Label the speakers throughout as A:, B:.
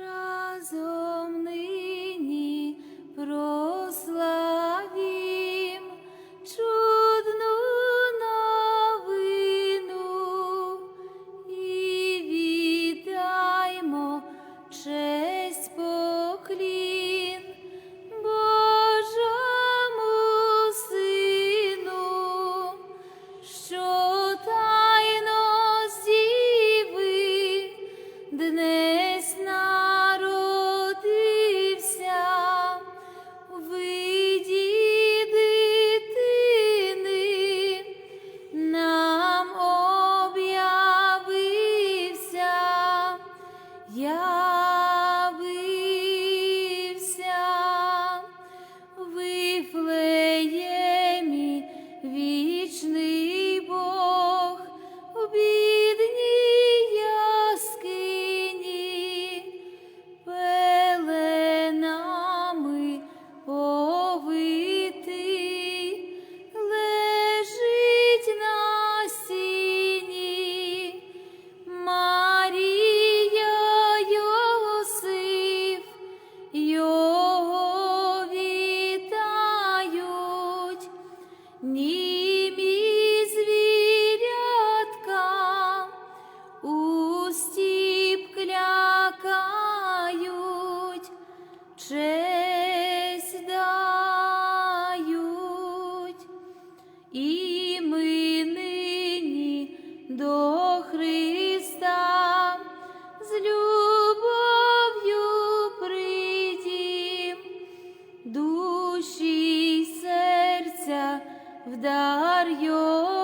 A: razo โย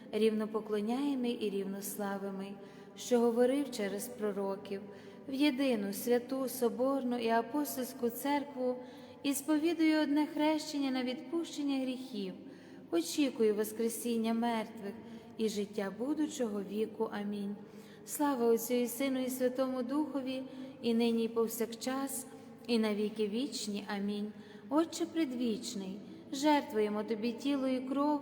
A: рівно поклоняємий і рівнославимий, що говорив через пророків, в єдину святу, соборну і апостольську церкву і сповідую одне хрещення на відпущення гріхів, очікую Воскресіння мертвих і життя будучого віку. Амінь. Слава Отцю і Сину, і Святому Духові, і нині, і повсякчас, і на віки вічні. Амінь. Отче предвічний, жертвуємо Тобі тіло і кров,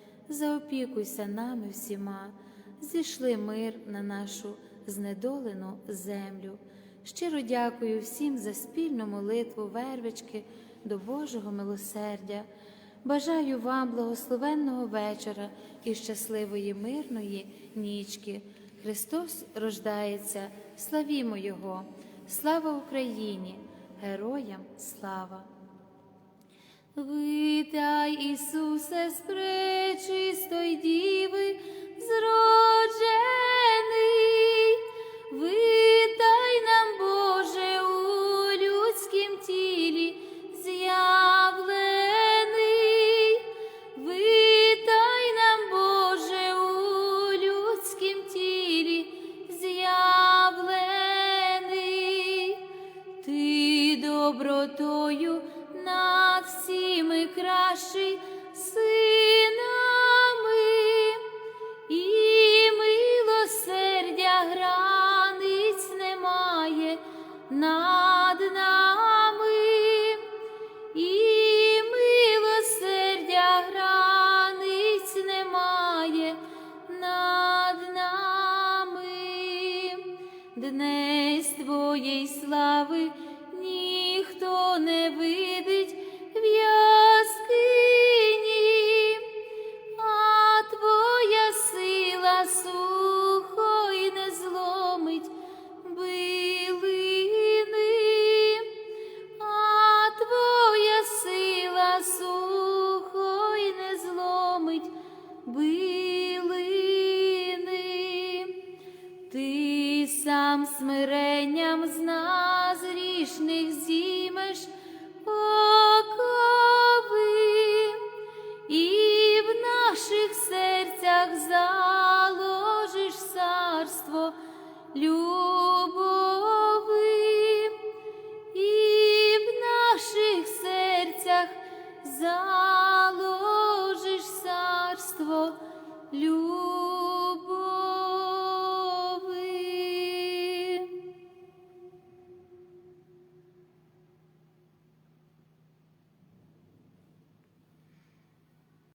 A: заопікуйся нами всіма, зійшли мир на нашу знедолену землю. Щиро дякую всім за спільну молитву вервички до Божого милосердя. Бажаю вам благословенного вечора і щасливої мирної нічки. Христос рождається, славімо Його! Слава Україні! Героям слава! Витай, Ісусе, з пречистої діви, зроджений,